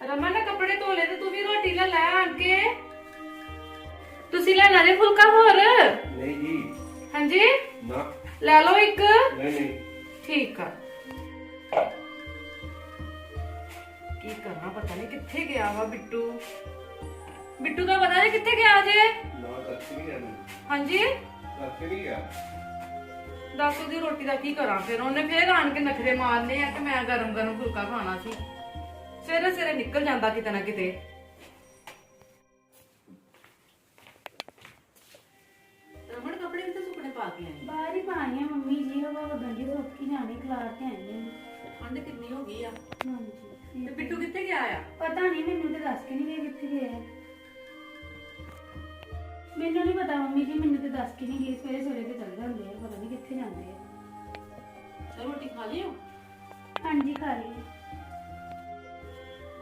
ਰਮਨ ਨੇ ਕੱਪੜੇ ਧੋ ਲਏ ਤੇ ਤੂੰ ਵੀ ਰੋਟੀ ਲੈ ਲੈ ਆਣ ਕੇ। ਤੁਸੀਂ ਲੈਣਾ ਜੇ ਫੁਲਕਾ ਹੋਰ? ਨਹੀਂ ਜੀ। ਹਾਂਜੀ? ਨਾ। ਲੈ ਲਓ ਇੱਕ। ਨਹੀਂ ਨਹੀਂ। ਠੀਕ ਆ। ਕੀ ਕਰਨਾ ਪਤਾ ਨਹੀਂ ਕਿੱਥੇ ਗਿਆ ਵਾ ਬਿੱਟੂ। ਬਿੱਟੂ ਦਾ ਪਤਾ ਨਹੀਂ ਕਿੱਥੇ ਗਿਆ ਜੇ। ਨਾ ਤੱਕ ਨਹੀਂ ਆਣੀ ਹਾਂਜੀ? ਤੱਕ ਨਹੀਂ ਗਿਆ। ਦੱਸ ਉਹਦੀ ਰੋਟੀ ਦਾ ਕੀ ਕਰਾਂ ਫਿਰ? ਉਹਨੇ ਫੇਰ ਆਣ ਕੇ ਨਖਰੇ ਮਾਰਨੇ ਆ ਕਿ ਮੈਂ ਗਰਮ ਗਰਮ ਫੁਲਕਾ ਖਾਣਾ ਸੀ। ਸਵੇਰੇ ਸਵੇਰੇ ਨਿਕਲ ਜਾਂਦਾ ਕਿਤੇ ਨਾ ਕਿਤੇ। ਰਮਣ ਕੱਪੜੇ ਵੀ ਤਾਂ ਸੁੱਕਣੇ ਪਾ ਕੇ ਆਏ ਬਾਹਰ ਹੀ ਪਾਣੀ ਆ ਮੰਮੀ ਜੀ ਹਵਾ ਵਗਣ ਦੀ ਰੋਕ ਕੇ ਜਾਣੇ ਖਲਾਰ ਕੇ ਆਏ ਨੇ ਠੰਡ ਕਿੰਨੀ ਹੋ ਗਈ ਆ। ਹਾਂਜੀ। ਤੇ ਬਿੱਟੂ ਕਿੱਥੇ ਗਿਆ ਆ? ਪਤਾ ਨਹੀਂ ਮੈਨੂੰ ਤੇ ਦੱਸ ਕੇ ਨਹੀਂ ਗਏ ਕਿੱਥੇ ਗਏ ਆ। ਮੈਨੂੰ ਨਹੀਂ ਪਤਾ ਮੰਮੀ ਜੀ ਮੈਨੂੰ ਤੇ ਦੱਸ ਕੇ ਨਹੀਂ ਗਏ ਸਵੇਰੇ ਸਵੇਰੇ ਤੇ ਚੱਲ ਜਾਂਦੇ ਆ ਪਤਾ ਨਹੀਂ ਕਿੱਥੇ ਜਾਂਦੇ ਆ। ਰੋਟੀ ਖਾ ਲਿਓ ਹਾਂਜੀ ਖਾ ਲਈ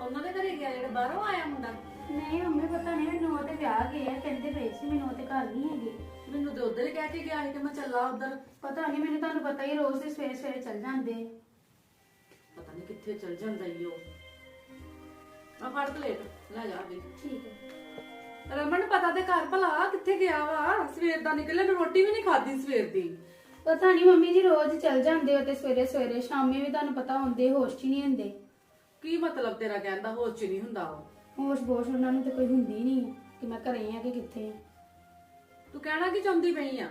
ਉਹਨਾਂ ਦੇ ਘਰੇ ਗਿਆ ਜਿਹੜਾ ਬਾਹਰੋਂ ਆਇਆ ਮੁੰਡਾ? ਨਹੀਂ ਮੰਮੀ ਪਤਾ ਨਹੀਂ ਮੈਨੂੰ ਉਹ ਤੇ ਵਿਆਹ ਗਏ ਆ ਕਹਿੰਦੇ ਪਏ ਸੀ ਮੈਨੂੰ ਉਹ ਤੇ ਘਰ ਨਹੀਂ ਹੈਗੇ। ਮੈਨੂੰ ਤੇ ਉਧਰ ਹੀ ਕਹਿ ਕੇ ਗਿਆ ਸੀ ਕਿ ਮੈਂ ਚੱਲਾ ਉਧਰ। ਪਤਾ ਨਹੀਂ ਮੈਨੂੰ ਤੁਹਾਨੂੰ ਪਤਾ ਹੀ ਰੋਜ਼ ਤੇ ਸਵੇਰੇ ਸਵੇਰੇ ਚੱਲ ਜਾਂਦੇ। ਪਤਾ ਨਹੀਂ ਕਿੱਥੇ ਚੱਲ ਜਾਂਦਾ ਈ ਉਹ। ਆ ਫੜ ਪਲੇਟ ਲੈ ਜਾ ਵੀ ਠੀਕ ਹੈ। ਰਮਨ ਪਤਾ ਤੇ ਘਰ ਭਲਾ ਕਿੱਥੇ ਗਿਆ ਵਾ? ਸਵੇਰ ਦਾ ਨਿਕਲੇ ਤੇ ਰੋਟੀ ਵੀ ਨਹੀਂ ਖਾਦੀ ਸਵੇਰ ਦੀ। ਪਤਾ ਨਹੀਂ ਮੰਮੀ ਜੀ ਰੋਜ਼ ਚੱਲ ਜਾਂਦੇ ਹੋ ਤੇ ਸਵੇਰੇ ਸਵੇਰੇ ਸ਼ਾਮੇ ਵੀ ਤੁਹਾਨੂੰ ਪਤਾ ਹੁੰਦੇ ਹੋਸ਼ 'ਚ ਹੀ ਨਹੀਂ ਹੁੰਦੇ। ਕੀ ਮਤਲਬ ਤੇਰਾ ਕਹਿਣ ਦਾ ਹੋਸ਼ ਚ ਨਹੀਂ ਹੁੰਦਾ ਉਹ? ਹੋਸ਼ ਬੋਸ਼ ਉਹਨਾਂ ਨੂੰ ਤੇ ਕੋਈ ਹੁੰਦੀ ਨਹੀਂ ਕਿ ਮੈਂ ਘਰੇ ਆ ਕਿ ਕਿੱਥੇ ਆ। ਤੂੰ ਕਹਿਣਾ ਕੀ ਚਾਹੁੰਦੀ ਪਈ ਆ?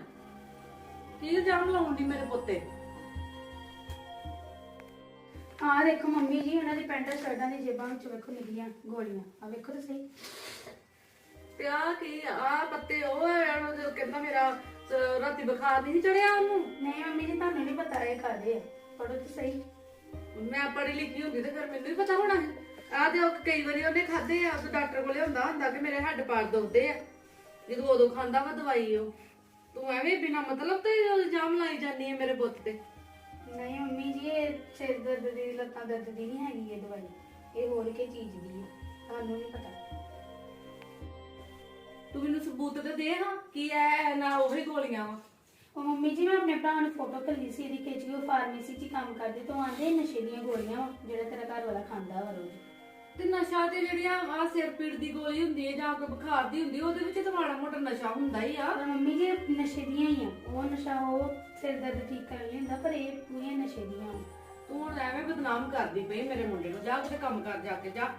ਕੀ ਇਲਜ਼ਾਮ ਲਾਉਂਦੀ ਮੇਰੇ ਪੁੱਤੇ? ਆਹ ਦੇਖੋ ਮੰਮੀ ਜੀ ਉਹਨਾਂ ਦੀ ਪੈਂਟਾਂ ਸ਼ਰਟਾਂ ਦੀ ਜੇਬਾਂ ਵਿੱਚ ਵੇਖੋ ਨਿਕਲੀਆਂ ਗੋਲੀਆਂ। ਆ ਵੇਖੋ ਤਾਂ ਸਹੀ ਤੇ ਆ ਕੀ ਆ? ਪੱਤੇ ਉਹ ਆ ਉਹ ਜਦੋਂ ਕਹਿੰਦਾ ਮੇਰਾ ਅਹ, ਰਾਤੀ ਬੁਖਾਰ ਨਹੀਂ ਚੜਿਆ ਉਹਨੂੰ? ਨਹੀਂ ਮੰਮੀ ਜੀ ਤੁਹਾਨੂੰ ਨਹੀਂ ਪਤਾ ਇਹ ਕਾਦੇ ਆ। ਪੜੋ ਤਾਂ ਸਹੀ। ਮੈਂ ਪੜ੍ਹੀ ਲਿਖੀ ਹੁੰਦੀ ਤੇ ਫਿਰ ਮੈਨੂੰ ਹੀ ਪਤਾ ਹੋਣਾ ਸੀ। ਆ ਤੇ ਉਹ ਕਈ ਵਾਰੀ ਉਹਨੇ ਖਾਦੇ ਆ ਉਹ ਡਾਕਟਰ ਕੋਲੇ ਹੁੰਦਾ ਹੁੰਦਾ ਕਿ ਮੇਰੇ ਹੱਡ ਪਾੜ ਦੁਖਦੇ ਆ। ਜਦੋਂ ਉਦੋਂ ਖਾਂਦਾ ਵਾ ਦਵਾਈ ਉਹ। ਤੂੰ ਐਵੇਂ ਬਿਨਾ ਮਤਲਬ ਤੇ ਇਲਜ਼ਾਮ ਲਾਈ ਜਾਂਦੀ ਹੈ ਮੇਰੇ ਪੁੱਤ ਤੇ। ਨਹੀਂ ਮੰਮੀ ਜੀ ਇਹ ਸਿਰ ਦਰਦ ਦੀ ਲੱਤਾਂ ਦਰਦ ਦੀ ਨਹੀਂ ਹੈਗੀ ਇਹ ਦਵਾਈ। ਇਹ ਹੋਰ ਕੇ ਚੀਜ਼ ਦੀ ਹੈ ਤੁਹਾਨੂੰ ਨਹੀਂ ਪਤਾ। ਤੂੰ ਮੈਨੂੰ ਸਬੂਤ ਤੇ ਦੇ ਹਾਂ ਕੀ ਐ ਨਾ ਉਹੀ ਗੋਲੀਆਂ ਵਾ। ਉਹ ਮੰਮੀ ਜੀ ਮੈਂ ਆਪਣੇ ਭਰਾ ਨੂੰ ਫੋਟੋ ਕੱਲੀ ਸੀ ਇਹਦੀ ਕਿ ਜੀ ਉਹ ਫਾਰਮੇਸੀ 'ਚ ਹੀ ਕੰਮ ਕਰਦੇ ਤੋਂ ਆਂਦੇ ਨਸ਼ੇ ਦੀਆਂ ਗੋਲੀਆਂ ਵਾ, ਜਿਹੜਾ ਤੇਰਾ ਘਰ ਵਾਲਾ ਖਾਂਦਾ ਵਾ ਰੋਜ਼। ਤੇ ਨਸ਼ਾ ਤੇ ਜਿਹੜੀਆਂ ਆ ਸਿਰ ਪੀੜ ਦੀ ਗੋਲੀ ਹੁੰਦੀ ਹੈ ਜਾਂ ਕੋਈ ਬੁਖਾਰ ਦੀ ਹੁੰਦੀ ਹੈ ਉਹਦੇ ਵਿੱਚ ਤਾਂ ਮਾੜਾ ਮੋਟਾ ਨਸ਼ਾ ਹੁੰਦਾ ਹੀ ਆ। ਪਰ ਮੰਮੀ ਜੀ ਇਹ ਨਸ਼ੇ ਦੀਆਂ ਹੀ ਆ। ਉਹ ਨਸ਼ਾ ਉਹ ਸਿਰ ਦਰਦ ਠੀਕ ਕਰਨ ਲਈ ਹੁੰਦਾ ਪਰ ਇਹ ਪੂਰੀਆਂ ਨਸ਼ੇ ਦੀਆਂ ਵਾਂ। ਤੂੰ ਹੁਣ ਐਵੇਂ ਬਦਨਾਮ ਕਰਦੀ ਪਈ ਮੇਰੇ ਮੁੰਡੇ ਨੂੰ। ਜਾ ਕਿਤੇ ਕੰਮ ਕਰ ਜਾ ਕੇ ਜਾ।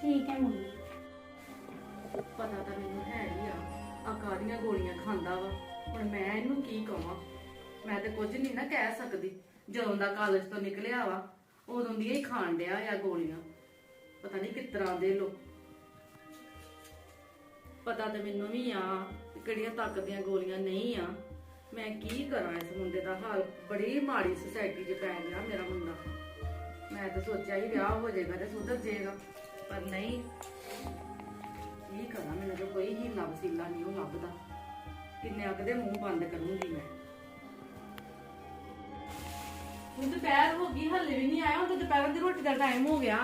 ਠੀਕ ਹੈ ਮੰਮੀ। ਪਤਾ ਤਾਂ ਮੈਨੂੰ ਹੈ ਹੀ ਆ। ਆ ਕਾਹਦੀਆਂ ਗੋਲੀਆਂ ਖਾਂਦਾ ਵਾ? ਹੁਣ ਮੈਂ ਇਹਨੂੰ ਕੀ ਕਹਾਂ ਮੈਂ ਤੇ ਕੁਝ ਨਹੀਂ ਨਾ ਕਹਿ ਸਕਦੀ। ਜਦੋਂ ਦਾ ਕਾਲਜ ਤੋਂ ਨਿਕਲਿਆ ਵਾ, ਉਦੋਂ ਦੀਆਂ ਹੀ ਖਾਣ ਡਿਆ ਆ ਗੋਲੀਆਂ। ਪਤਾ ਨਹੀਂ ਕਿਸ ਤਰ੍ਹਾਂ ਦੇ ਲੋ ਪਤਾ ਤੇ ਮੈਨੂੰ ਵੀ ਆ ਕਿਹੜੀਆਂ ਤਾਕਤ ਦੀਆਂ ਗੋਲੀਆਂ ਨਹੀਂ ਆ। ਮੈਂ ਕੀ ਕਰਾਂ ਇਸ ਮੁੰਡੇ ਦਾ ਹਾਲ? ਬੜੀ ਮਾੜੀ ਸੁਸਾਇਟੀ 'ਚ ਪੈ ਗਿਆ ਮੇਰਾ ਮੁੰਡਾ। ਮੈਂ ਤਾਂ ਸੋਚਿਆ ਹੀ ਵਿਆਹ ਹੋ ਜਾਏਗਾ ਤੇ ਸੁਧਰ ਜਾਏਗਾ। ਪਰ ਨਹੀਂ। ਕੀ ਕਰਾਂ? ਮੈਨੂੰ ਤਾਂ ਕੋਈ ਹੀ ਵਸੀਲਾ ਨਹੀਂ, ਉਹ ਲੱਭਦਾ। ਕਿੰਨੇ ਅਕਦੇ ਮੂੰਹ ਬੰਦ ਕਰੂੰਗੀ ਮੈਂ। ਹੁਣ ਦੁਪਹਿਰ ਹੋ ਗਈ, ਹੱਲੇ ਵੀ ਨਹੀਂ ਆਇਆ। ਹੁਣ ਤਾਂ ਦੁਪਹਿਰ ਦੀ ਰੋਟੀ ਦਾ ਟਾਈਮ ਹੋ ਗਿਆ।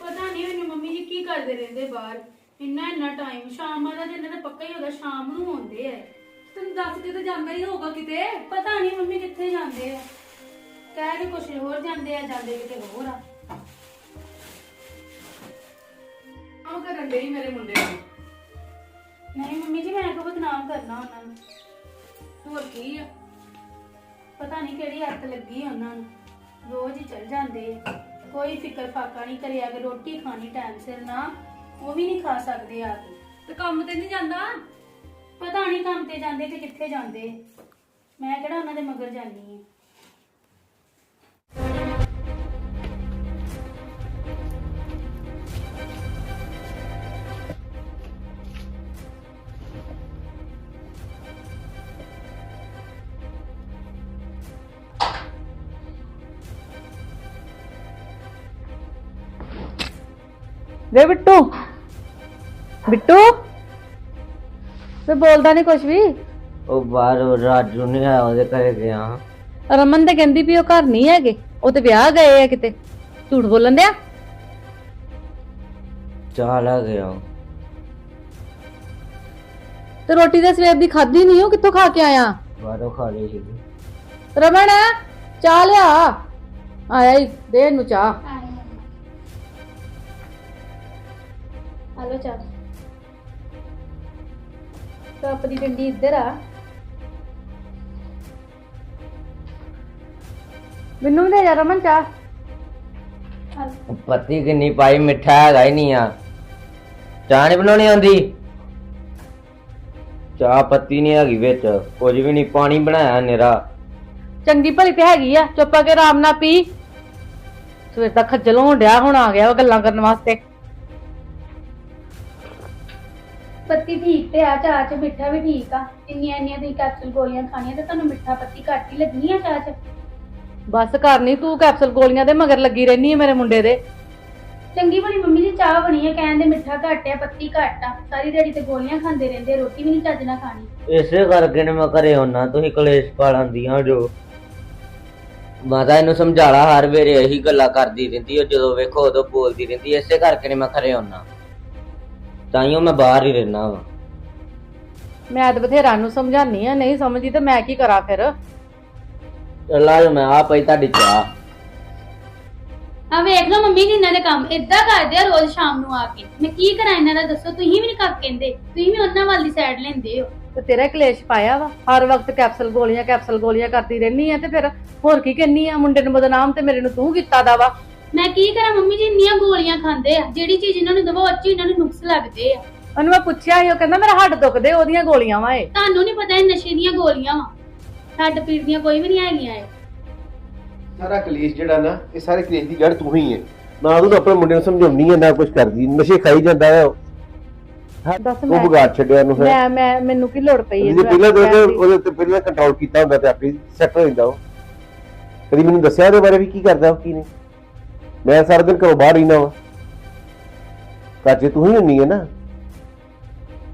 ਪਤਾ ਨਹੀਂ ਮੈਨੂੰ ਮੰਮੀ ਜੀ ਕੀ ਕਰਦੇ ਰਹਿੰਦੇ ਬਾਹਰ। ਇੰਨਾ ਇੰਨਾ ਟਾਈਮ ਸ਼ਾਮ ਦਾ ਜਿੰਨਾ ਦਾ ਪੱਕਾ ਹੀ ਹੋਦਾ, ਸ਼ਾਮ ਨੂੰ ਆਉਂਦੇ ਆ। ਤੈਨੂੰ ਦੱਸ ਕੇ ਤਾਂ ਜਾਂਦਾ ਹੀ ਹੋਊਗਾ ਕਿਤੇ। ਪਤਾ ਨਹੀਂ ਮੰਮੀ ਕਿੱਥੇ ਜਾਂਦੇ ਆ। ਕਹਿ ਕੇ ਕੁਛ ਹੋਰ ਜਾਂਦੇ ਆ, ਜਾਂਦੇ ਕਿਤੇ ਹੋਰ ਆ। ਆਹ ਕਰਨ ਡਈ ਮੇਰੇ ਮੁੰਡੇ ਨੂੰ। ਨਹੀਂ ਮੰਮੀ ਜੀ ਮੈਂ ਕੋ ਬਦਨਾਮ ਕਰਨਾ ਉਹਨਾਂ ਨੂੰ। ਹੋਰ ਕੀ ਆ? ਪਤਾ ਨਹੀਂ ਕਿਹੜੀ ਹੱਥ ਲੱਗੀ ਆ ਉਹਨਾਂ ਨੂੰ। ਰੋਜ਼ ਹੀ ਚੱਲ ਜਾਂਦੇ ਆ। ਕੋਈ ਫਿਕਰ ਫਾਕਾ ਨਹੀਂ ਕਰਿਆ ਕਿ ਰੋਟੀ ਖਾਣੀ ਟਾਈਮ ਸਿਰ ਨਾ ਉਹ ਵੀ ਨਹੀਂ ਖਾ ਸਕਦੇ ਆ ਕੇ ਤੇ ਕੰਮ ਤੇ ਨਹੀਂ ਜਾਂਦਾ? ਪਤਾ ਨਹੀਂ ਕੰਮ ਤੇ ਜਾਂਦੇ ਤੇ ਕਿੱਥੇ ਜਾਂਦੇ। ਮੈਂ ਕਿਹੜਾ ਉਹਨਾਂ ਦੇ ਮਗਰ ਜਾਨੀ ਆ। ਵੇ ਬਿੱਟੂ। ਬਿੱਟੂ। ਵੇ ਬੋਲਦਾ ਨਹੀਂ ਕੁਛ ਵੀ। ਉਹ ਬਾਹਰ ਰਾਜੂ ਨਹੀਂ ਆਇਆ ਉਹਦੇ ਘਰੇ ਗਿਆ। ਰਮਨ ਤੇ ਕਹਿੰਦੀ ਵੀ ਉਹ ਘਰ ਨਹੀਂ ਹੈਗੇ ਉਹ ਤੇ ਵਿਆਹ ਗਏ ਆ ਕਿਤੇ। ਝੂਠ ਬੋਲਣ ਦਿਆ ਚਾਹ ਲੈ ਗਿਆ ਤੇ ਰੋਟੀ ਦੇ ਸਵੇਰ ਦੀ ਖਾਧੀ ਨਹੀਂ ਉਹ ਕਿੱਥੋਂ ਖਾ ਕੇ ਆਇਆ? ਬਾਹਰੋਂ ਖਾ ਲਈ ਸੀ ਰਮਨ ਚਾਹ ਲਿਆ। ਆਇਆ ਈ ਦੇ ਇਹਨੂੰ ਚਾਹ। ਲਓ ਚਾਹ। ਕੱਪ ਦੀ ਡੰਡੀ ਇੱਧਰ ਆ। ਮੈਨੂੰ ਵੀ ਦੇ ਜਾ ਰਮਨ ਚਾਹ। ਆ ਲਓ। ਪੱਤੀ ਕਿੰਨੀ ਪਾਈ ਮਿੱਠਾ ਹੈਗਾ ਹੀ ਨਹੀਂ ਆ। ਚਾਹ ਨਹੀਂ ਬਣਾਉਣੀ ਆਉਂਦੀ? ਚਾਹ ਪੱਤੀ ਨਹੀਂ ਹੈਗੀ ਵਿੱਚ ਕੁਝ ਵੀ ਨਹੀਂ ਪਾਣੀ ਬਣਾਇਆ ਨਿਰਾ ਚੰਗੀ ਭਲੀ ਤੇ ਹੈਗੀ ਆ ਚੁੱਪ ਕੇ ਆਰਾਮ ਨਾਲ ਪੀ। ਸਵੇਰ ਤੱਕ ਖੱਜਲ ਹੋਣ ਡਿਆ ਹੁਣ ਆ ਗਿਆ ਉਹ ਗੱਲਾਂ ਕਰਨ ਵਾਸਤੇ। ਪੱਤੀ ਠੀਕ ਤੇ ਆ ਚਾਹ ਚ ਮਿੱਠਾ ਵੀ ਠੀਕ ਆ। ਇੰਨੀਆਂ ਇੰਨੀਆਂ ਤੁਸੀਂ ਕੈਪਸੂਲ ਗੋਲੀਆਂ ਖਾਣੀਆਂ ਤੇ ਤੁਹਾਨੂੰ ਮਿੱਠਾ ਪੱਤੀ ਘੱਟ ਹੀ ਲੱਗਣੀ ਆ ਚਾਹ ਚ। ਬਸ ਕਰਨੀ ਤੂੰ ਕੈਪਸੂਲ ਗੋਲੀਆਂ ਦੇ ਮਗਰ ਲੱਗੀ ਰਹਿਨੀ ਹੈ ਮੇਰੇ ਮੁੰਡੇ ਦੇ। ਚੰਗੀ ਭਲੀ ਮੰਮੀ ਦੀ ਚਾਹ ਬਣੀ ਆ ਕਹਿੰਦੇ ਮਿੱਠਾ ਘੱਟ ਆ ਪੱਤੀ ਘੱਟ ਆ। ਸਾਰੀ ਦਿਹਾੜੀ ਤੇ ਗੋਲੀਆਂ ਖਾਂਦੇ ਰਹਿੰਦੇ ਰੋਟੀ ਵੀ ਨਹੀਂ ਚੱਜ ਨਾਲ ਖਾਣੀ। ਇਸੇ ਕਰਕੇ ਨੇ ਮੈਂ ਘਰੇ ਹੁੰਨਾ ਤੁਸੀਂ ਕਲੇਸ਼ ਪਾ ਲੈਂਦੀਆਂ ਜੋ ਮਾਤਾ ਇਹਨੂੰ ਸਮਝਾਲਾ ਹਰ ਵੇਰੇ ਇਹੀ ਗੱਲਾਂ ਕਰਦੀ ਰਹਿੰਦੀ ਉਹ ਜਦੋਂ ਵੇਖੋ ਉਦੋਂ ਬੋਲਦੀ ਰਹਿੰਦੀ ਇਸੇ ਕਰਕੇ ਨੇ ਮੈਂ ਘਰੇ ਹੁੰਨਾ। ਤਾਈਓ ਮੈਂ ਬਾਹਰ ਹੀ ਰਹਿਣਾ ਵਾ। ਮੈਂ ਤਾਂ ਬਥੇਰਾ ਨੂੰ ਸਮਝਾਨੀ ਆ ਨਹੀਂ ਸਮਝਦੀ ਤੇ ਮੈਂ ਕੀ ਕਰਾਂ ਫਿਰ? ਚੱਲਾ ਜੋ ਮੈਂ ਆ ਪਈ ਤੁਹਾਡੀ ਚਾਹ। ਆ ਵੇਖ ਲਓ ਮੰਮੀ ਜੀ ਇਹਨਾਂ ਦੇ ਕੰਮ ਇਦਾਂ ਕਰਦੇ ਆ ਰੋਜ਼ ਸ਼ਾਮ ਨੂੰ ਆ ਕੇ। ਮੈਂ ਕੀ ਕਰਾਂ ਇਹਨਾਂ ਦਾ ਦੱਸੋ ਤੁਸੀਂ ਵੀ ਨਹੀਂ ਕੱਖ ਕਹਿੰਦੇ ਤੁਸੀਂ ਵੀ ਉਹਨਾਂ ਵੱਲ ਦੀ ਸਾਈਡ ਲੈਂਦੇ ਹੋ। ਤੇ ਤੇਰਾ ਕਲੇਸ਼ ਪਾਇਆ ਵਾ ਹਰ ਵਕਤ ਕੈਪਸੂਲ ਗੋਲੀਆਂ ਕੈਪਸੂਲ ਗੋਲੀਆਂ ਕਰਦੀ ਰਹਿਨੀ ਆ ਤੇ ਫਿਰ ਹੋਰ ਕੀ ਕਹਿੰਨੀ ਆ ਮੁੰਡੇ ਨੂੰ ਬਦਨਾਮ ਤੇ ਮੇਰੇ ਨੂੰ ਤੂੰ ਕੀਤਾ ਦਾ ਵਾ। ਮੈਂ ਕੀ ਕਰਾਂ ਮੰਮੀ ਜੀ ਇੰਨੀਆਂ ਗੋਲੀਆਂ ਖਾਂਦੇ ਆ। ਜਿਹੜੀ ਚੀਜ਼ ਇਹਨਾਂ ਨੂੰ ਦਵੋ ਅੱਛੀ ਇਹਨਾਂ ਨੂੰ ਨੁਕਸ ਲੱਗਦੇ ਆ। ਉਹਨੂੰ ਮੈਂ ਪੁੱਛਿਆ ਸੀ ਉਹ ਕਹਿੰਦਾ ਮੇਰਾ ਹੱਡ ਦੁਖਦੇ ਉਹਦੀਆਂ ਗੋਲੀਆਂ ਵਾ ਇਹ। ਤੁਹਾਨੂੰ ਨਹੀਂ ਪਤਾ ਇਹ ਨਸ਼ੇ ਦੀਆਂ ਗੋਲੀਆਂ ਵਾ। ਛੱਡ ਪੀੜ ਦੀਆਂ ਕੋਈ ਵੀ ਨਹੀਂ ਹੈਗੀਆਂ ਇਹ। ਸਾਰਾ ਕਲੇਸ਼ ਜਿਹੜਾ ਨਾ ਇਹ ਸਾਰੇ ਕਲੇਸ਼ ਦੀ ਜੜ ਤੂੰ ਹੀ ਹੈ ਨਾ ਤੂੰ ਆਪਣੇ ਮੁੰਡੇ ਨੂੰ ਸਮਝਾਉਣੀ ਹੈ ਨਾ ਕੁਝ ਕਰਦੀ। ਨਸ਼ੇ ਖਾਈ ਜਾਂਦਾ ਹੈ ਉਹ। ਦੱਸ ਉਹ ਮੈਂ ਵਿਗਾੜ ਛੱਡਿਆ ਉਹਨੂੰ ਫਿਰ। ਮੈਂ ਮੈਂ ਮੈਨੂੰ ਕੀ ਲੋੜ ਪਈ ਜੇ ਪਹਿਲਾਂ ਤੇ? ਉਹਦੇ ਉੱਤੇ ਪਹਿਲਾਂ ਕੰਟਰੋਲ ਕੀਤਾ ਹੁੰਦਾ ਤੇ ਆਪੇ ਸੈੱਟ ਹੋ ਜਾਂਦਾ ਉਹ। ਕਦੀ ਮੈਨੂੰ ਦੱਸਿਆ ਉਹਦੇ ਬਾਰੇ ਵੀ ਕੀ ਕਰਦਾ ਉਹ ਕੀ ਨਹੀਂ? ਮੈਂ ਸਾਰਾ ਦਿਨ ਘਰੋਂ ਬਾਹਰ ਰਹਿਣਾ ਵਾ। ਕਾਜੇ ਤੂੰ ਹੀ ਹੁੰਨੀ ਹੈ ਨਾ।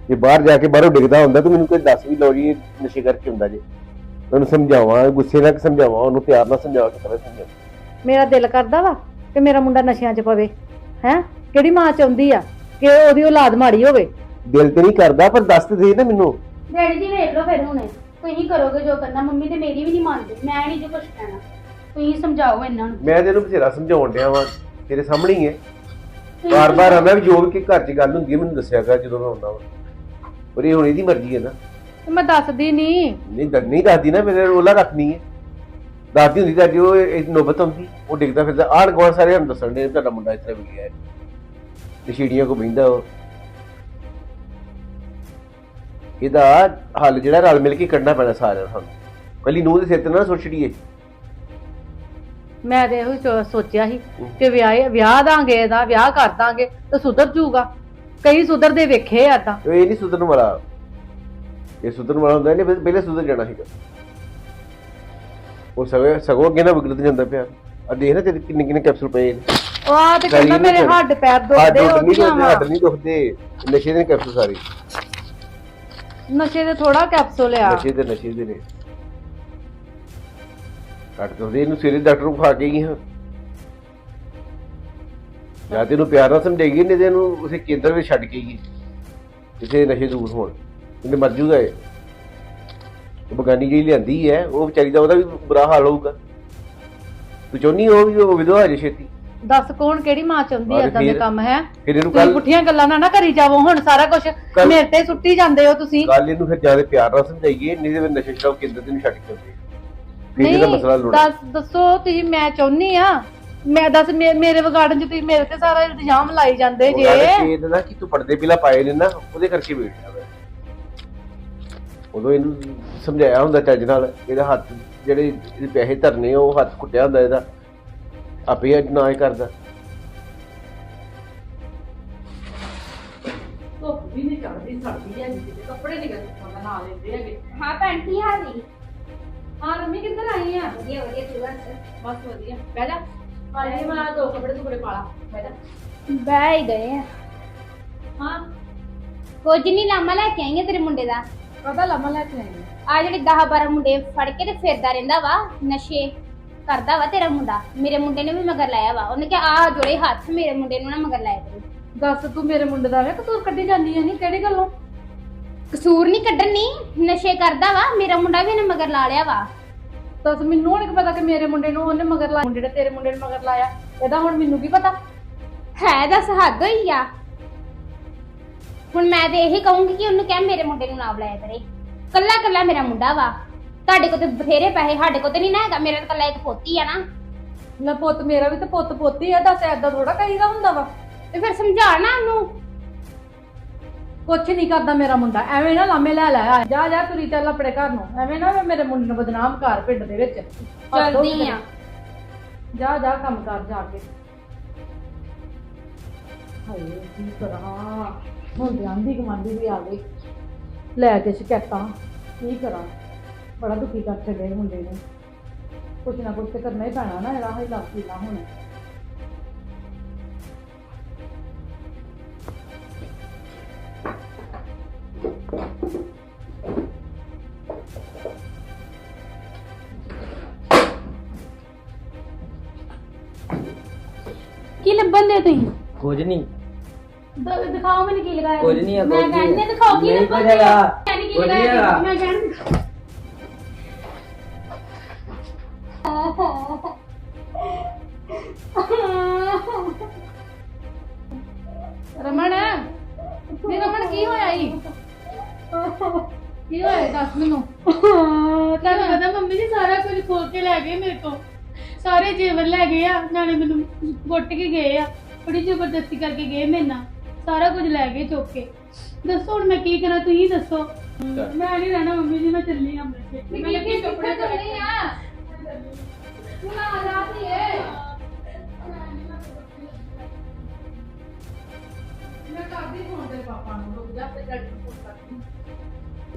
ਜੇ ਬਾਹਰ ਜਾ ਕੇ ਬਾਹਰੋਂ ਡਿੱਗਦਾ ਹੁੰਦਾ ਤੂੰ ਮੈਨੂੰ ਕੋਈ ਦੱਸ ਵੀ ਲਓ ਜੀ ਇਹ ਨਸ਼ੇ ਕਰਕੇ ਹੁੰਦਾ ਜੇ। ਉਹਨੂੰ ਸਮਝਾਵਾਂ ਗੁੱਸੇ ਨਾਲ ਸਮਝਾਵਾਂ ਉਹਨੂੰ ਪਿਆਰ ਨਾਲ ਸਮਝਾਵਾਂ ਕਿ ਤਰ੍ਹਾਂ ਸਮਝਾਵਾਂ। ਮੇਰਾ ਦਿਲ ਕਰਦਾ ਵਾ ਕਿ ਮੇਰਾ ਮੁੰਡਾ ਨਸ਼ਿਆਂ 'ਚ ਪਵੇ ਹੈ? ਕਿਹੜੀ ਮਾਂ ਚਾਹੁੰਦੀ ਆ ਕਿ ਉਹਦੀ ਔਲਾਦ ਮਾੜੀ ਹੋਵੇ? ਦਿਲ ਤੇ ਨਹੀਂ ਕਰਦਾ ਪਰ ਦੱਸ ਤੇ ਦੇ ਨਾ ਮੈਨੂੰ। ਡੈਡੀ ਜੀ ਵੇਖ ਲਓ ਫਿਰ ਹੁਣੇ। ਤੁਸੀਂ ਕਰੋਗੇ ਜੋ ਕਰਨਾ ਮੰਮੀ ਤੇ ਮੇਰੀ ਵੀ ਨਹੀਂ ਮੰਨਦੇ ਮੈਂ ਨਹੀਂ ਜੋ ਕੁਝ ਕਹਿਣਾ। ਤੁਸੀਂ ਸਮਝਾਓ ਇਹਨਾਂ ਨੂੰ। ਮੈਂ ਤੈਨੂੰ ਬਥੇਰਾ ਸਮਝਾਉਣ ਡਿਆ ਵਾਂ ਤੇਰੇ ਸਾਹਮਣੇ ਹੀ ਹੈ। ਬਾਰ-ਬਾਰ ਆਉਂਦਾ ਵੀ ਜੋ ਵੀ ਕਿ ਘਰ 'ਚ ਗੱਲ ਹੁੰਦੀ ਹੈ ਮੈਨੂੰ ਦੱਸਿਆ ਕਰ ਜਦੋਂ ਮੈਂ ਆਉਂਦਾ ਵਾਂ। ਪਰ ਇਹ ਹੁਣ ਇਹਦੀ ਮਰਜ਼ੀ ਹੈ ਨਾ। ਤੇ ਮੈਂ ਦੱਸਦੀ ਨਹੀਂ ਨਹੀਂ ਦ- ਨਹੀਂ ਦੱਸਦੀ ਨਾ ਮੇਰੇ ਰੋਲਾ ਰੱਖਣੀ ਹੈ। ਦੱਸਦੀ ਹੁੰਦੀ ਤਾਂ ਜੋ ਇਹ ਨੋਬਤ ਹੁੰਦੀ ਉਹ ਡਿੱਗਦਾ ਫਿਰਦਾ। ਆਣ ਗਵਾਂ ਸਾਰੇ ਸਾਨੂੰ ਦੱਸਣ ਦੇ ਤੁਹਾਡਾ ਮੁੰਡਾ ਇਸ ਤਰ੍ਹਾਂ ਵੀ ਗਿਆ ਨਸ਼ੀੜੀਆਂ ਕੋ ਬਹਿੰਦਾ ਉਹ। ਇਹਦਾ ਹੱਲ ਜਿਹੜਾ ਰਲ ਮਿਲ ਕੇ ਕੱਢਣਾ ਪੈਣਾ ਸਾਰਿਆਂ ਨੂੰ ਕੱਲੀ ਨੂੰਹ ਦੇ ਸਿਰ ਤੇ ਨਾ ਸੋਚੜੀਏ ਮੈਂ ਤੇ ਇਹੋ ਹੀ ਸੋ- ਸੋਚਿਆ ਸੀ ਕਿ ਵਿਆਹ ਵਿਆਹ ਦਾਂਗੇ ਇਹਦਾ ਵਿਆਹ ਕਰ ਦਾਂਗੇ ਤਾਂ ਸੁਧਰ ਜੂਗਾ ਕਈ ਸੁਧਰਦੇ ਵੇਖੇ ਆ ਤਾਂ ਇਹ ਨਹੀਂ ਸੁਧਰਨ ਵਾਲਾ। ਇਹ ਸੁਧਰਨ ਵਾਲਾ ਹੁੰਦਾ ਇਹਨੇ ਪਹਿ- ਪਹਿਲੇ ਸੁਧਰ ਜਾਣਾ ਸੀਗਾ। ਉਹ ਸਗੋਂ ਸਗੋਂ ਅੱਗੇ ਨਾ ਵਿਗੜਦ ਜਾਂਦਾ ਪਿਆ। ਆ ਦੇਖ ਨਾ ਤੇਰੇ ਕਿੰਨੇ ਕਿੰਨੇ ਕੈਪਸੂਲ ਪਏ ਨੇ। ਉਹ ਆ ਤੇ ਕਹਿੰਦਾ ਮੇਰੇ। ਹੱਡ ਪੈਰ ਹੱਡ ਦੁਖਦੇ ਉੱਡ ਨਹੀਂ ਉਹਦੀਆਂ ਦੁਖਦੇ ਵਾ ਹੱਡ ਨਹੀਂ ਦੁਖਦੇ। ਨਸ਼ੇ ਦੇ ਕੈਪਸੂਲ ਸਾਰੇ। ਨਸ਼ੇ ਦੇ ਥੋੜਾ ਕੈਪਸੂਲ ਆ। ਨਸ਼ੇ ਦੇ ਨਸ਼ੇ ਦੇ ਨੇ। ਕੱਟ ਦੁਖਦੇ ਇਹਨੂੰ ਸਵੇਰੇ ਡਾਕਟਰ ਨੂੰ ਖਾ ਕੇ ਗਈ ਹਾਂ ਜਾਂ ਤੇ ਇਹਨੂੰ ਪਿਆਰ ਨਾਲ ਸਮਝਾਈਏ ਨਹੀਂ ਤੇ ਇਹਨੂੰ ਉਸੇ ਕੇਂਦਰ ਵਿੱਚ ਛੱਡ ਕੇ ਗਈ। ਕਿਸੇ ਨਸ਼ੇ ਦੂਰ ਹੋਣ। ਇਹਨੇ ਮਰ ਜੂਗਾ ਇਹ। ਉਹ ਬਗਾਨੀ ਜਿਹੜੀ ਲਿਆਂਦੀ ਹੈ। ਉਹ ਵਿਚਾਰੀ ਦਾ ਉਹਦਾ ਵੀ ਬੁਰਾ ਹਾਲ ਹੋਊਗਾ। ਤੂੰ ਚਾਹੁੰਦੀ ਹੋ ਵੀ ਉਹ ਵਿਧਵਾ ਹੋ ਜੇ ਛੇਤੀ? ਦੱਸ ਕੌਣ ਕਿਹੜੀ ਮਾਂ ਚਾਹੁੰਦੀ ਏਦਾਂ ਦੇ ਕੰਮ ਹੈ? ਫਿਰ ਇਹਨੂੰ ਕੱਲ ਪੁੱਠੀਆਂ ਗੱਲਾਂ ਨਾ ਨਾ ਕਰੀ ਜਾਵੋ ਹੁਣ ਸਾਰਾ ਕੁਝ ਮੇਰੇ ਤੇ ਸੁੱਟੀ ਜਾਂਦੇ ਹੋ ਤੁਸੀਂ। ਕੱਲ ਇਹਨੂੰ ਫਿਰ ਜ਼ਿਆਦਾ ਪਿਆਰ ਨਾਲ ਸਮਝਾਈਏ ਨਹੀਂ ਤੇ ਨਸ਼ੇ ਛਡਾਓ ਕੇਂਦਰ ਤੇ ਛੱਡ ਕੇ ਆਉਂਦੇ। ਫਿਰ ਇਹਦਾ ਮਸਲਾ ਨਹੀਂ ਲੋੜ ਦੱਸ ਦੱਸੋ ਤੁਸੀਂ ਮੈਂ ਚਾਹੁੰਨੀ ਆ। ਮੈਂ ਦੱਸ ਮੇ- ਮੇਰੇ ਵਿਗਾੜਨ ਚ ਤੁਸੀਂ ਮੇਰੇ ਤੇ ਸਾਰਾ ਇਲਜ਼ਾਮ ਲਾਈ ਜਾਂਦੇ ਜੇ। ਇਹ ਨਾ ਕਿ ਤੂੰ ਪਰਦੇ ਪਿਲਾ ਪਾਏ ਨੇ ਨਾ ਉਹਦੇ ਕਰਕੇ ਮੈਂ। ਉਦੋਂ ਇਹਨੂੰ ਸਮਝਾਇਆ ਹੁੰਦਾ ਚੱਜ ਨਾਲ ਇਹਦਾ ਹੱਥ ਜਿਹੜੇ ਇਹਦੇ ਪੈਸੇ ਧਰਨੇ ਉਹ ਹੱਥ ਕੁੱਟਿਆ ਹੁੰਦਾ ਇਹਦਾ। ਆਪੇ ਅੱਜ ਨਾ ਹੀ ਕਰਦਾ। ਧੁੱਪ ਵੀ ਨਹੀਂ ਚੜਦੀ ਸੜਦੀ ਹੈ ਜੀ ਕੱਪੜੇ ਨਹੀਂ ਗੱਲਾਂ ਨਾ ਲੈਂਦੇ ਹੈਗੇ। ਹਾਂ ਭੈਣ ਕੀ ਹਾਲ ਹਾਂ ਰਮੀ ਕਿੱਧਰ ਆਈ ਆ? ਵਧੀਆ ਵਧੀਆ ਤੂੰ ਦੱਸ? ਬਸ ਵਧੀਆ। ਬਹਿ ਜਾ। ਆਲੇ ਮੈਂ ਦੋ ਕੱਪੜੇ ਟੁਕੜੇ ਪਾ ਲਾ। ਬਹਿ ਜਾ। ਬਹਿ ਹੀ ਗਏ ਆ। ਹਾਂ। ਕੁਝ ਨਹੀਂ ਲਾਮਾ ਲੈ ਕੇ ਆਈ ਆ ਤੇਰੇ ਮੁੰਡੇ ਦਾ। ਕਦਾ ਲੰਮਾ ਲੈ ਕੇ ਆਈ ਆ? ਜਿਹੜੇ 10 12 ਮੁੰਡੇ ਫੜ ਕੇ ਤੇ ਫਿਰਦਾ ਰਹਿੰਦਾ ਵਾ ਨਸ਼ੇ ਕਰਦਾ ਵਾ ਤੇਰਾ ਮੁੰਡਾ। ਮੇਰੇ ਮੁੰਡੇ ਨੇ ਵੀ ਮਗਰ ਲਾਇਆ ਵਾ। ਉਹਨੇ ਕਿਹਾ ਆ ਜੋੜੇ ਹੱਥ ਮੇਰੇ ਮੁੰਡੇ ਨੂੰ ਨਾ ਮਗਰ ਲਾਇਆ ਕਰੇ। ਦੱਸ ਤੂੰ ਮੇਰੇ ਮੁੰਡੇ ਦਾ ਵੇ ਕਸੂਰ ਕੱਢੀ ਜਾਂਦੀ ਹੈ ਨਹੀਂ ਕਿਹੜੀ ਗੱਲੋਂ? ਕਸੂਰ ਨਹੀਂ ਕੱਢਣੀ ਨਸ਼ੇ ਕਰਦਾ ਵਾ ਮੇਰਾ ਮੁੰਡਾ ਵੀ ਇਹਨੇ ਮਗਰ ਲਾ ਲਿਆ ਵਾ। ਦੱਸ ਮੈਨੂੰ ਨਹੀਂ ਪਤਾ ਕਿ ਮੇਰੇ ਮੁੰਡੇ ਨੂੰ ਉਹਨੇ ਮਗਰ ਲਾਇਆ ਮੁੰਡੇ ਨੇ ਤੇਰੇ ਮੁੰਡੇ ਨੇ ਮਗਰ ਲਾਇਆ। ਇਹਦਾ ਹੁਣ ਮੈਨੂੰ ਕੀ ਪਤਾ? ਹੈ ਦੱਸ ਹੱਦ ਹੋਈ ਆ। ਹੁਣ ਮੈਂ ਤੇ ਇਹੀ ਕਹੂੰਗੀ ਕਿ ਉਹਨੂੰ ਕਹਿ ਮੇਰੇ ਮੁੰਡੇ ਨੂੰ ਨਾ ਬੁਲਾਇਆ ਕਰੇ। ਕੱਲਾ ਕੱਲਾ ਮੇਰਾ ਮੁੰਡਾ ਵਾ। ਤੁਹਾਡੇ ਕੋਲ ਤੇ ਬਥੇਰੇ ਪੈਸੇ ਸਾਡੇ ਕੋਲ ਤੇ ਨਹੀਂ ਨਾ ਹੈਗਾ। ਮੇਰਾ ਤਾਂ ਕੱਲਾ ਇੱਕ ਪੋਤੀ ਆ ਨਾ। ਲੈ ਪੁੱਤ ਮੇਰਾ ਵੀ ਤੇ ਪੁੱਤ ਪੋਤੀ ਆ। ਦੱਸ ਐਦਾਂ ਥੋੜਾ ਕਹੀਦਾ ਹੁੰਦਾ ਵਾ। ਤੇ ਫਿਰ ਸਮਝਾ ਨਾ ਉਹਨੂੰ। ਕੁਛ ਨਹੀਂ ਕਰਦਾ ਮੇਰਾ ਮੁੰਡਾ ਐਵੇਂ ਨਾ ਲਾਮੇ ਲੈ ਲੈ। ਜਾ ਜਾ ਤੁਰੀ ਚੱਲ ਆਪਣੇ ਘਰ ਨੂੰ। ਐਵੇਂ ਨਾ ਮੇਰੇ ਮੁੰਡੇ ਨੂੰ ਬਦਨਾਮ ਕਰ ਪਿੰਡ ਦੇ ਵਿੱਚ। ਚਲਦੀ ਆ। ਜਾ ਜਾ ਕੰਮ ਕਰ ਜਾ ਕੇ। ਹਾਏ ਕੀ ਕਰਾਂ? ਹੁਣ ਆਂਦੀ ਕਮਾਂਦੀ ਵੀ ਆ ਗਈ। ਲੈ ਕੇ ਸ਼ਿਕਾਇਤਾਂ ਕੀ ਕਰਾਂ? ਬੜਾ ਦੁਖੀ ਕਰ ਛੱਡੇ ਮੁੰਡੇ ਨੇ। ਕੁਛ ਨਾ ਕੁਛ ਤੇ ਕਰਨਾ ਹੀ ਪੈਣਾ ਨਾ ਇਹਦਾ ਹੀ ਲੱਗ ਨਾ ਹੁਣ। ਕੀ ਲੱਭਣ ਦੇ ਤੁਸੀਂ ਕੁਝ ਨਹੀਂ ਦ- ਦਿਖਾਓ ਮੈਨੂੰ ਕੀ ਲਗਾਇਆ ਕੁਝ ਨਹੀਂ ਆ, ਮੈਂ ਕੁਝ ਨਹੀਂ ਕਹਿੰਦੀ। ਦਿਖਾਓ ਕੀ ਨਹੀਂ ਲੱਭਣ ਕੁਝ ਦੇ ਹੈਗਾ। ਮੈਂ ਕੀ ਕੁਝ ਨਹੀਂ ਲਗਾਇਆ ਹੈਗਾ। ਮੈਂ ਕਹਿੰਦੀ ਆ ਨਾਲੇ ਮੈਨੂੰ ਗੁੱਟ ਕੇ ਗਏ ਆ ਬੜੀ ਜ਼ਬਰਦਸਤੀ ਕਰਕੇ ਗਏ ਮੇਰੇ ਨਾਲ ਸਾਰਾ ਕੁਝ ਲੈ ਗਏ ਚੁੱਕ ਕੇ। ਦੱਸੋ ਹੁਣ ਮੈਂ ਕੀ ਕਰਾਂ ਤੁਸੀਂ ਦੱਸੋ। ਮੈਂ ਨਹੀਂ ਰਹਿਣਾ ਮੰਮੀ ਜੀ ਮੈਂ ਚੱਲੀ ਆ ਆਪਣੇ ਪੇਕੇ। ਮੈਂ ਲੱਗੀ ਕੱਪੜੇ ਧੋਣੇ। ਆ? ਹੁਣ ਆ ਰਾਤ ਹੀ ਹੈ ਮੈਂ ਕਰਦੀ ਫੋਨ ਤੇਰੇ ਪਾਪਾ ਨੂੰ ਰੁਕ ਜਾ ਤੇ ਡੈਡੀ ਨੂੰ ਫੋਨ ਕਰਦੀ।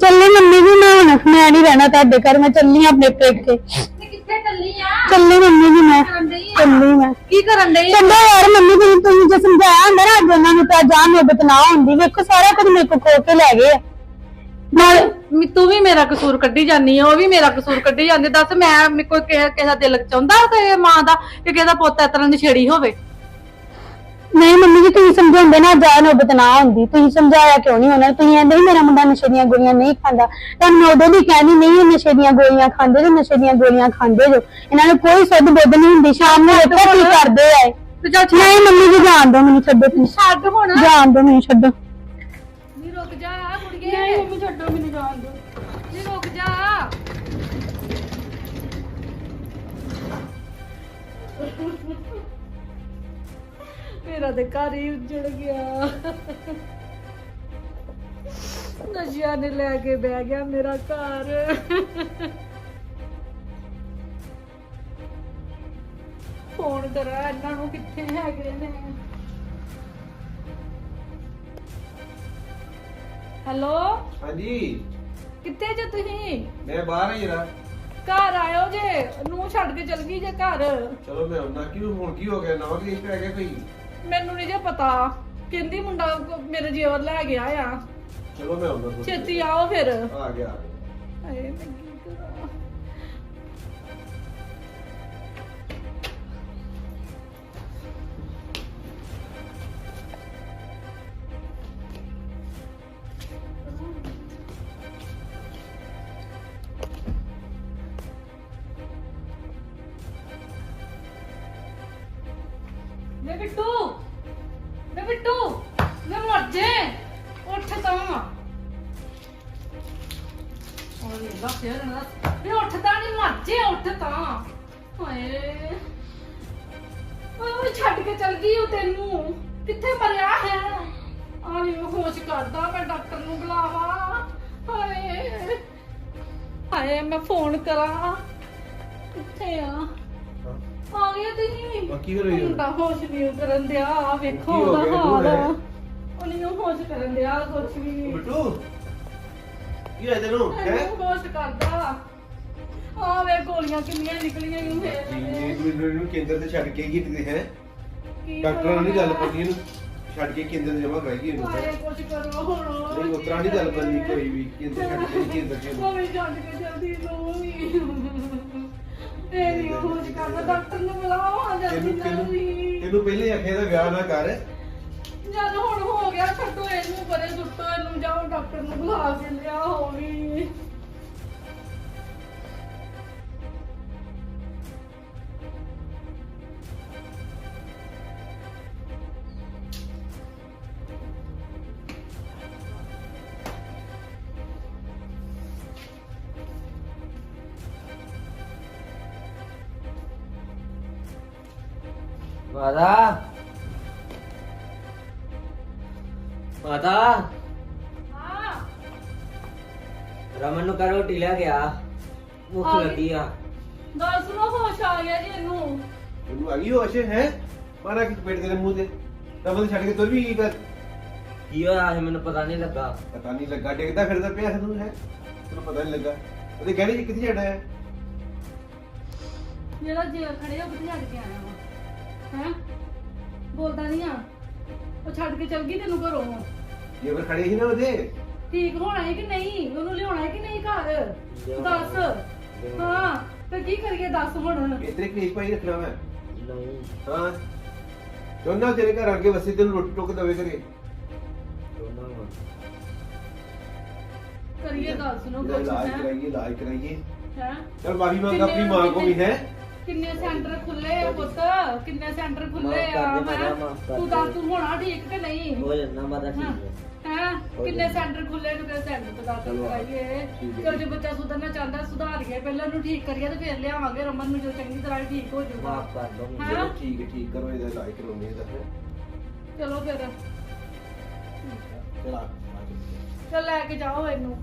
ਚੱਲੀ ਮੰਮੀ ਜੀ ਮੈਂ ਹੁਣ ਮੈਂ ਨਹੀਂ ਰਹਿਣਾ ਤੁਹਾਡੇ ਘਰ ਮੈਂ ਚੱਲੀ ਆਂ ਆਪਣੇ ਪੇਕੇ। ਕਿੱਥੇ ਚੱਲੀ ਆ? ਚੱਲੀ ਮੰਮੀ ਜੀ ਮੈਂ। ਚੱਲੀ ਮੈਂ। ਕੀ ਕਰਨ ਡਈ ਚੰਗਾ ਯਾਰ ਮੰਮੀ ਜੀ ਤੁਸੀਂ ਜੇ ਸਮਝਾਇਆ ਹੁੰਦਾ ਨਾ ਅੱਜ ਉਹਨਾਂ ਨੂੰ ਤਾਂ ਜਾਹ ਨੋਬਤ ਨਾ ਹੁੰਦੀ ਵੇਖੋ ਸਾਰਾ ਕੁਝ ਮੇਰੇ ਕੋਲ ਖੋ ਕੇ ਲੈ ਗਏ ਆ। ਨਾਲ ਮੈਂ ਤੂੰ ਵੀ ਮੇਰਾ ਕਸੂਰ ਕੱਢੀ ਜਾਨੀ ਆ ਉਹ ਵੀ ਮੇਰਾ ਕਸੂਰ ਕੱਢੀ ਜਾਂਦੇ ਦੱਸ ਮੈਂ ਮੇਰੇ ਕੋਈ ਕਿਸੇ ਕਿਸੇ ਦਾ ਦਿਲ ਚਾਹੁੰਦਾ ਤੇ ਮਾਂ ਦਾ ਕਿ ਕਿਸੇ ਦਾ ਪੁੱਤ ਇਸ ਤਰ੍ਹਾਂ ਦੀ ਛੇੜੀ ਹੋਵੇ? ਨਹੀਂ ਮੰਮੀ ਜੀ ਤੁਸੀਂ ਸਮਝਾਉਂਦੇ ਨਾ ਜਾਹ ਨੋਬਤ ਨਾ ਹੁੰਦੀ। ਤੁਸੀਂ ਸਮਝਾਇਆ ਕਿਉਂ ਨਹੀਂ ਉਹਨਾਂ ਨੂੰ? ਤੁਸੀਂ ਕਹਿੰਦੇ ਸੀ ਮੇਰਾ ਮੁੰਡਾ ਨਸ਼ੇ ਦੀਆਂ ਗੋਲੀਆਂ ਨਹੀਂ ਖਾਂਦਾ। ਤੁਹਾਨੂੰ ਮੈਂ ਉਦੋਂ ਵੀ ਕਹਿੰਦੀ ਨਹੀਂ ਇਹ ਨਸ਼ੇ ਦੀਆਂ ਗੋਲੀਆਂ ਖਾਂਦੇ ਜੋ ਨਸ਼ੇ ਦੀਆਂ ਗੋਲੀਆਂ ਖਾਂਦੇ ਜੋ। ਇਹਨਾਂ ਨੂੰ ਕੋਈ ਸੁੱਧ ਬੁੱਧ ਨਹੀਂ ਹੁੰਦੀ। ਸ਼ਾਮ ਨੂੰ ਵੇਖੋ ਕੀ ਕਰਦੇ ਆ ਇਹ। ਤੇ ਚੱਲ ਨਹੀਂ ਮੰਮੀ ਜੀ ਜਾਣ ਦੋ ਮੈਨੂੰ ਛੱਡੋ ਤੁਸੀਂ। ਛੱਡ ਹੁਣ। ਜਾਣ ਦੋ ਮੈਨੂੰ ਛੱਡੋ। ਨੀ ਰੁਕ ਜਾ ਕੁੜੀਏ। ਨਹੀਂ ਮੰਮੀ ਛੱਡੋ ਮੈਨੂੰ ਜਾਣ ਦੋ ਨੀ ਰੁਕ ਜਾ। ਮੇਰਾ ਤੇ ਘਰ ਹੀ ਉੱਜੜ ਗਿਆ। ਨਸ਼ਿਆਂ ਨੇ ਲੈ ਕੇ ਬਹਿ ਗਿਆ ਮੇਰਾ ਘਰ। ਫੋਨ ਕਰਾਂ ਇਹਨਾਂ ਨੂੰ ਕਿੱਥੇ ਹੈਗੇ ਨੇ? ਹੈਲੋ? ਹਾਂਜੀ। ਕਿੱਥੇ ਜੇ ਤੁਸੀਂ? ਮੈਂ ਬਾਹਰ ਹੀ ਜਰਾ ਘਰ ਆਇਓ ਜੇ ਨੂੰ ਛੱਡ ਕੇ ਚਲ ਗਈ ਜੇ ਘਰ। ਚਲੋ ਮੈਂ ਹੁੰਦਾ ਕਿਉਂ? ਹੁਣ ਕੀ ਹੋ ਗਿਆ? ਨਵਾਂ ਕੇਸ ਪੈ ਗਿਆ ਕੋਈ? ਮੈਨੂੰ ਨਹੀਂ ਜੇ ਪਤਾ। ਕਹਿੰਦੀ ਮੁੰਡਾ ਕੋ- ਮੇਰੇ ਜੇਵਰ ਲੈ ਗਿਆ ਆ। ਚਲੋ ਮੈਂ ਹੁੰਦਾ ਥੋੜ੍ਹੀ ਛੇਤੀ ਆਓ ਫਿਰ। ਦੇਰ। ਆ ਗਿਆ। ਹਾਏ ਮੈਂ ਕੀ ਕਰਾਂ। ਵੇ ਬਿੱਟੂ ਵੇ ਬਿੱਟੂ ਵੇ ਮਰ ਜੇ। ਉੱਠ ਤਾਂ। ਓਏ ਲੱਗ ਫੇਰ ਨਾ। ਵੇ ਉੱਠਦਾ ਨਹੀਂ, ਮਰ ਜੇ, ਉੱਠ ਤਾਂ। ਹਾਏ। ਓਏ ਛੱਡ ਕੇ ਚਲ ਗਈ ਉਹ ਤੈਨੂੰ। ਕਿੱਥੇ ਮਰਿਆ ਹੈ? ਆ ਨਹੀਂ ਮੈਂ ਹੋਸ਼ ਕਰਦਾ, ਮੈਂ ਡਾਕਟਰ ਨੂੰ ਬੁਲਾਵਾ। ਹਾਏ। ਹਾਏ, ਮੈਂ ਫੋਨ ਕਰਾਂ। ਕਿੱਥੇ ਆ? ਆ ਗਿਆ ਤੁਸੀਂ ਆ ਕੀ ਹੋ ਰਹੀ ਮੁੰਡਾ ਹੋਸ਼ ਨਹੀਂ ਕਰਨ ਦਿਆ ਆ ਵੇਖੋ ਕੀ ਹੋ ਉਹਦਾ ਗਿਆ? ਹਾਲ। ਕੀ ਹੋਇਆ? ਉਹ ਨਹੀਂ ਹੋਸ਼ ਕਰਨ ਦਿਆ ਕੁਛ ਵੀ। ਨਹੀਂ ਬਿੱਟੂ ਕੀ ਹੋਇਆ ਤੈਨੂੰ? ਹੈ? ਇਹਨੂੰ ਹੋਸ਼ ਕਰਦਾ। ਆ ਵੇ ਗੋਲੀਆਂ ਕਿੰਨੀਆਂ ਨਿਕਲੀਆਂ ਇਹਨੂੰ ਜੀ ਫੇਰ ਮੈਨੂੰ ਇਹਨੂੰ ਕੇਂਦਰ ਤੇ ਛੱਡ ਕੇ ਕਿਤੇ ਹੈ? ਕੀ ਡਾਕਟਰਾਂ ਨਾਲ ਨਹੀਂ ਗੱਲ ਪਈ ਇਹਨੂੰ। ਛੱਡ ਕੇ ਕੇਂਦਰ ਤੇ ਜਮਾ ਕਰਾਈ ਇਹਨੂੰ ਹਾਏ ਕੁਛ ਕਰੋ ਹੁਣ। ਨਹੀਂ ਉਤਰਾ ਨਹੀਂ ਗੱਲ ਬਣੀ ਕੋਈ ਵੀ ਕੇਂਦਰ ਛੱਡ ਕੇ ਕੇਂਦਰ ਕੇ। ਉਹ ਵੀ ਛੱਡ ਕੇ ਜਲਦੀ ਲੋਵੀ ਇਹ ਨਹੀਂ ਹੋਸ਼ ਕਰਦਾ ਡਾਕਟਰ ਨੂੰ ਬੁਲਾਓ ਆ ਜਲਦੀ ਤੈਨੂੰ ਤੈਨੂੰ ਜਲਦੀ ਤੈਨੂੰ ਪਹਿਲੇ ਆਖਿਆ ਦਾ ਵਿਆਹ ਨਾ ਕਰ। ਜਦ ਹੁਣ ਹੋ ਗਿਆ ਛੱਡੋ ਇਹਨੂੰ ਪਰੇ ਸੁੱਟੋ ਇਹਨੂੰ ਜਾਓ ਡਾਕਟਰ ਨੂੰ ਬੁਲਾ ਕੇ ਲਿਆ ਹੋਵੀ ਮਾਤਾ ਮਾਤਾ ਹਾਂ ਰਮਨ ਨੂੰ ਕਰ ਰੋਟੀ ਲੈ ਗਿਆ ਭੁੱਖ ਆ ਗਈ। ਲੱਗੀ ਆ। ਗੱਲ ਸੁਣੋ ਹੋਸ਼ ਆ ਗਿਆ ਜੀ ਇਹਨੂੰ। ਤੈਨੂੰ ਆ ਗਈ ਹੋਸ਼ ਹੈ? ਮਾਰਾ ਕਿ ਪੇਟ ਤੇਰੇ ਮੂੰਹ ਤੇ? ਰਮਨ ਛੱਡ ਕੇ ਤੁਰ ਵੀ ਗਈ ਕਰ ਕੀ ਹੋਇਆ ਸੀ ਮੈਨੂੰ ਪਤਾ ਨਹੀਂ ਲੱਗਾ। ਪਤਾ ਨਹੀਂ ਲੱਗਾ ਡਿੱਗਦਾ ਫਿਰਦਾ ਪਿਆ ਤੈਨੂੰ ਹੈ? ਤੈਨੂੰ ਪਤਾ ਨਹੀਂ ਲੱਗਾ। ਉਹਦੇ ਗਹਿਣੇ ਚ ਕਿੱਥੇ ਛੱਡਿਆ ਹੈ ਜਿਹੜਾ ਜੇਲ ਖੜੇ ਉਹ ਕਿੱਥੇ ਛੱਡ ਕੇ ਆਇਆ ਵਾ? ਹੈ? ਬੋਲਦਾ ਨਹੀਂ ਆ। ਉਹ ਛੱਡ ਕੇ ਚਲ ਗਈ ਤੈਨੂੰ ਘਰੋਂ। ਜੇ ਫਿਰ ਖੜੇ ਸੀ ਨਾ ਉਹਦੇ? ਠੀਕ ਹੋਣਾ ਹੈ ਕਿ ਨਹੀਂ? ਉਹਨੂੰ ਲਿਆਉਣਾ ਹੈ ਕਿ ਨਹੀਂ ਘਰ? ਦੱਸ। ਹਾਂ ਤੇ ਕੀ ਕਰੀਏ ਦੱਸ ਹੁਣ? ਇਹ ਤੇਰੇ ਕੇਸ ਪਾਈ ਰੱਖਣਾ ਮੈਂ। ਨਹੀਂ। ਹਾਂ। ਚੋਨਾ ਤੇਰੇ ਘਰ ਆ ਕੇ ਵਸੇ ਤੈਨੂੰ ਰੋਟੀ ਟੋਕ ਦਵੇ ਕਰੇ ਦੋਨਾਂ ਨੂੰ। ਕਰੀਏ ਸੁਣੋ ਇਹਦਾ ਕੁਛ ਇਲਾਜ ਹੈ? ਕਰਾਈਏ ਇਲਾਜ ਕਰਾਈਏ। ਹੈ? ਚਲ ਮਾਫੀ ਮੰਗ ਆਪਣੀ ਮਾਂ ਕੋ ਵੀ ਹੈ? ਕਿੰਨੇ ਸੈਂਟਰ ਖੁੱਲੇ ਆ ਪੁੱਤ? ਕਿੰਨੇ ਸੈਂਟਰ ਖੁੱਲੇ ਮਾਫ਼ ਆ? ਕਰ ਦੇ ਹੈਂ? ਮਾਤਾ, ਮਾਫ਼ ਕਰ ਤੂੰ ਦੇ। ਦੱਸ ਤੂੰ ਹੋਣਾ ਠੀਕ ਕਿ ਨਹੀਂ? ਹੋ ਜਾਂਦਾ ਮਾਤਾ ਠੀਕ ਹੈ। ਹੈ। ਕਿੰਨੇ ਸੈਂਟਰ ਖੁੱਲੇ ਨੂੰ ਕਿਹੜੇ ਸੈਂਟਰ ਤੋਂ ਦਾਖਲ ਚਲੋ। ਕਰਾਈਏ। ਠੀਕ ਹੈ। ਚਲ ਜੇ ਬੱਚਾ ਸੁਧਰਨਾ ਚਾਹੁੰਦਾ ਸੁਧਾਰੀਏ। ਪਹਿਲਾਂ ਉਹਨੂੰ ਠੀਕ ਕਰੀਏ ਤੇ ਫਿਰ ਲਿਆਵਾਂਗੇ। ਰਮਨ ਨੂੰ ਜੋ ਚੰਗੀ ਤਰ੍ਹਾਂ ਠੀਕ ਹੋ ਜਾਊਗਾ। ਮਾਫ ਕਰ ਦੋ। ਮੈਨੂੰ। ਹੈਂ? ਚਲੋ ਠੀਕ ਹੈ ਠੀਕ ਕਰੋ ਇਹਦਾ ਇਲਾਜ ਕਰਾਉਣੇ ਇਹਦਾ ਫਿਰ। ਚਲੋ ਫਿਰ। ਚਲ ਲੈ ਕੇ ਜਾਓ ਇਹਨੂੰ।